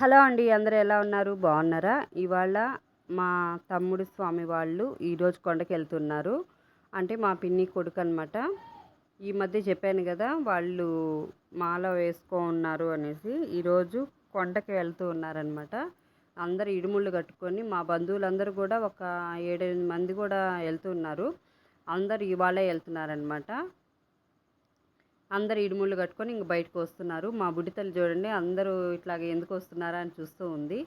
Hello అండి అందరు ఎలా ఉన్నారు? బాగున్నారా? ఇవాళ మా తమ్ముడు స్వామి వాళ్ళు ఈరోజు కొండకి వెళ్తున్నారు అంటే మా పిన్ని కొడుకు అనమాట ఈ మధ్య చెప్పాను కదా వాళ్ళు మాల వేసుకో ఉన్నారు అనేసి ఈరోజు కొండకి వెళ్తూ ఉన్నారనమాట. అందరు ఇడుముళ్ళు కట్టుకొని మా బంధువులందరూ కూడా ఒక ఏడెనిమిది మంది కూడా వెళ్తున్నారు అందరు ఇవాళే వెళ్తున్నారనమాట. అందరు ఇడుముళ్ళు కట్టుకొని ఇంక బయటకు వస్తున్నారు. మా బుడ్డితల్లి చూడండి అందరూ ఇట్లాగ ఎందుకు వస్తున్నారా అని చూస్తూ ఉంది.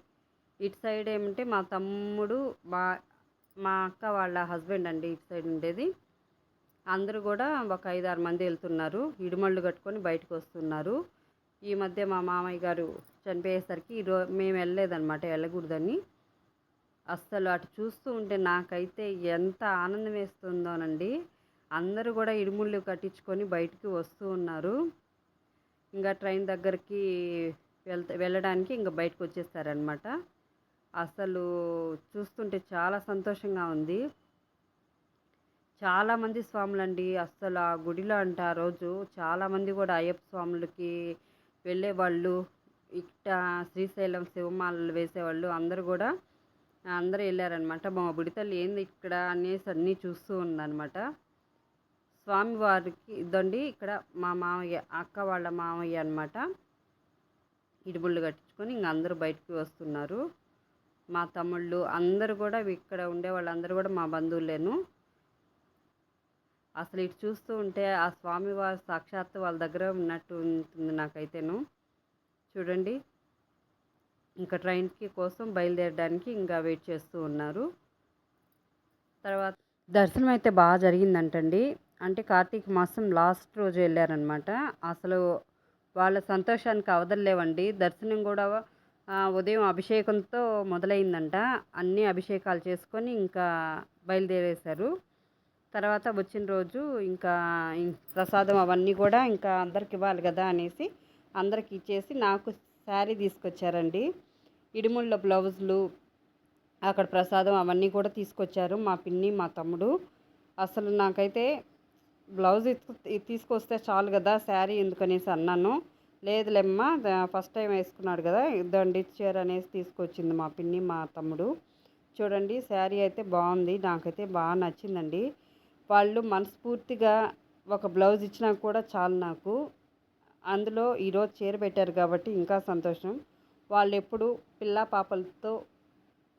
ఇటు సైడ్ ఏమంటే మా తమ్ముడు మా మా అక్క వాళ్ళ హస్బెండ్ అండి ఇటు సైడ్ ఉండేది. అందరూ కూడా ఒక ఐదు ఆరు మంది వెళ్తున్నారు ఇడుమళ్ళు కట్టుకొని బయటకు వస్తున్నారు. ఈ మధ్య మా మామయ్య గారు చనిపోయేసరికి ఈరో మేము వెళ్ళలేదన్నమాట వెళ్ళకూడదని. అస్సలు అటు చూస్తూ ఉంటే నాకైతే ఎంత ఆనందం వేస్తుందోనండి. అందరూ కూడా ఇడుముళ్ళు కట్టించుకొని బయటికి వస్తూ ఉన్నారు. ఇంకా ట్రైన్ దగ్గరికి వెళ్తే వెళ్ళడానికి ఇంకా బయటకు వచ్చేస్తారనమాట అసలు చూస్తుంటే చాలా సంతోషంగా ఉంది. చాలామంది స్వాములండి అస్సలు ఆ గుడిలో అంట ఆ రోజు చాలామంది కూడా అయ్యప్ప స్వాములకి వెళ్ళేవాళ్ళు ఇట్ట శ్రీశైలం శివమాలలు వేసేవాళ్ళు అందరూ కూడా అందరూ వెళ్ళారనమాట మా బుడితల్లి ఏంది ఇక్కడ అనేసి అన్నీ చూస్తూ ఉందనమాట స్వామివారికి ఇదండి ఇక్కడ మా మామయ్య అక్క వాళ్ళ మామయ్య అనమాట ఇడిబుళ్ళు కట్టించుకొని ఇంక అందరూ బయటికి వస్తున్నారు. మా తమ్ముళ్ళు అందరూ కూడా ఇక్కడ ఉండే వాళ్ళందరూ కూడా మా బంధువులేను. అసలు ఇటు చూస్తూ ఉంటే ఆ స్వామివారి సాక్షాత్తు వాళ్ళ దగ్గర ఉన్నట్టు ఉంటుంది నాకైతేను. చూడండి. ఇంకా ట్రైన్కి కోసం బయలుదేరడానికి ఇంకా వెయిట్ చేస్తూ ఉన్నారు. తర్వాత దర్శనం అయితే బాగా జరిగిందంటండి. అంటే కార్తీక మాసం లాస్ట్ రోజు వెళ్ళారనమాట. అసలు వాళ్ళ సంతోషానికి అవదలేవండి దర్శనం కూడా ఉదయం అభిషేకంతో మొదలైందంట. అన్ని అభిషేకాలు చేసుకొని ఇంకా బయలుదేరేశారు. తర్వాత వచ్చిన రోజు ఇంకా ప్రసాదం అవన్నీ కూడా ఇంకా అందరికి ఇవ్వాలి కదా అనేసి అందరికి ఇచ్చేసి నాకు శారీ తీసుకొచ్చారండి. ఇడిముళ్ళ బ్లౌజులు అక్కడ ప్రసాదం అవన్నీ కూడా తీసుకొచ్చారు మా పిన్ని మా తమ్ముడు. అసలు నాకైతే బ్లౌజ్ తీసుకొస్తే చాలు కదా శారీ ఎందుకనేసి అన్నాను. లేదులేమ్మా ఫస్ట్ టైం వేసుకున్నాడు కదా ఇద్దండి ఇచ్చారు అనేసి తీసుకొచ్చింది మా పిన్ని మా తమ్ముడు. చూడండి శారీ అయితే బాగుంది నాకైతే బాగా నచ్చిందండి. వాళ్ళు మనస్ఫూర్తిగా ఒక బ్లౌజ్ ఇచ్చినా కూడా చాలు నాకు. అందులో ఈరోజు చీర పెట్టారు కాబట్టి ఇంకా సంతోషం. వాళ్ళు ఎప్పుడు పిల్ల పాపలతో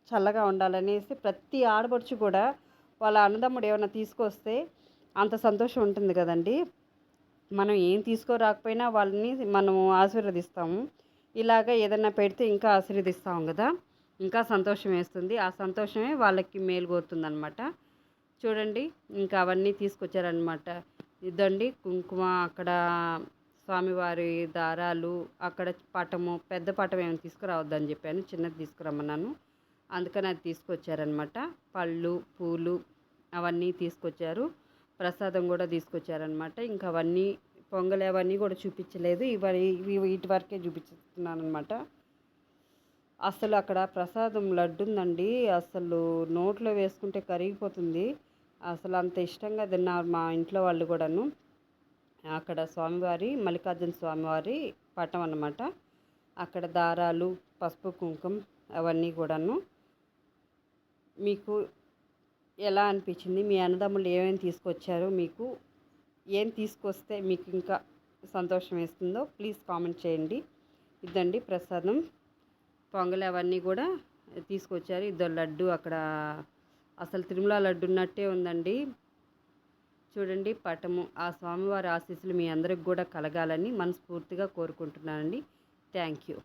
చల్లగా ఉండాలనేసి ప్రతి ఆడపడుచు కూడా వాళ్ళ అన్నదమ్ముడు ఏమైనా తీసుకొస్తే అంత సంతోషం ఉంటుంది కదండి. మనం ఏం తీసుకోరాకపోయినా వాళ్ళని మనము ఆశీర్వదిస్తాము. ఇలాగ ఏదైనా పెడితే ఇంకా ఆశీర్వదిస్తాం కదా. ఇంకా సంతోషం వేస్తుంది. ఆ సంతోషమే వాళ్ళకి మేలు కోరుతుంది అనమాట చూడండి ఇంకా అవన్నీ తీసుకొచ్చారనమాట ఇదండి కుంకుమ అక్కడ స్వామివారి దారాలు అక్కడ పటము పెద్ద పటం ఏమైనా తీసుకురావద్దని చెప్పాను. చిన్నది తీసుకురమ్మన్నాను. అందుకని అది తీసుకొచ్చారనమాట పళ్ళు పూలు అవన్నీ తీసుకొచ్చారు. ప్రసాదం కూడా తీసుకొచ్చారనమాట ఇంకా అవన్నీ పొంగలి అవన్నీ కూడా చూపించలేదు. ఇవన్నీ వీటి వరకే చూపిస్తున్నాను అనమాట అసలు అక్కడ ప్రసాదం లడ్డు ఉందండి అసలు నోట్లో వేసుకుంటే కరిగిపోతుంది. అసలు అంత ఇష్టంగా తిన్నారు మా ఇంట్లో వాళ్ళు కూడాను. అక్కడ స్వామివారి మల్లికార్జున స్వామివారి పటం అన్నమాట. అక్కడ దారాలు పసుపు కుంకుమ అవన్నీ కూడాను. మీకు ఎలా అనిపించింది? మీ అన్నదమ్ములు ఏమేమి తీసుకొచ్చారో మీకు? ఏం తీసుకొస్తే మీకు ఇంకా సంతోషం వేస్తుందో ప్లీజ్ కామెంట్ చేయండి. ఇదండి ప్రసాదం. పొంగల్ అవన్నీ కూడా తీసుకొచ్చారు. ఇద్దరు లడ్డు అక్కడ అసలు తిరుమల లడ్డు ఉన్నట్టే ఉందండి. చూడండి పటము. ఆ స్వామివారి ఆశీస్సులు మీ అందరికి కూడా కలగాలని మనస్ఫూర్తిగా కోరుకుంటున్నానండి. Thank you.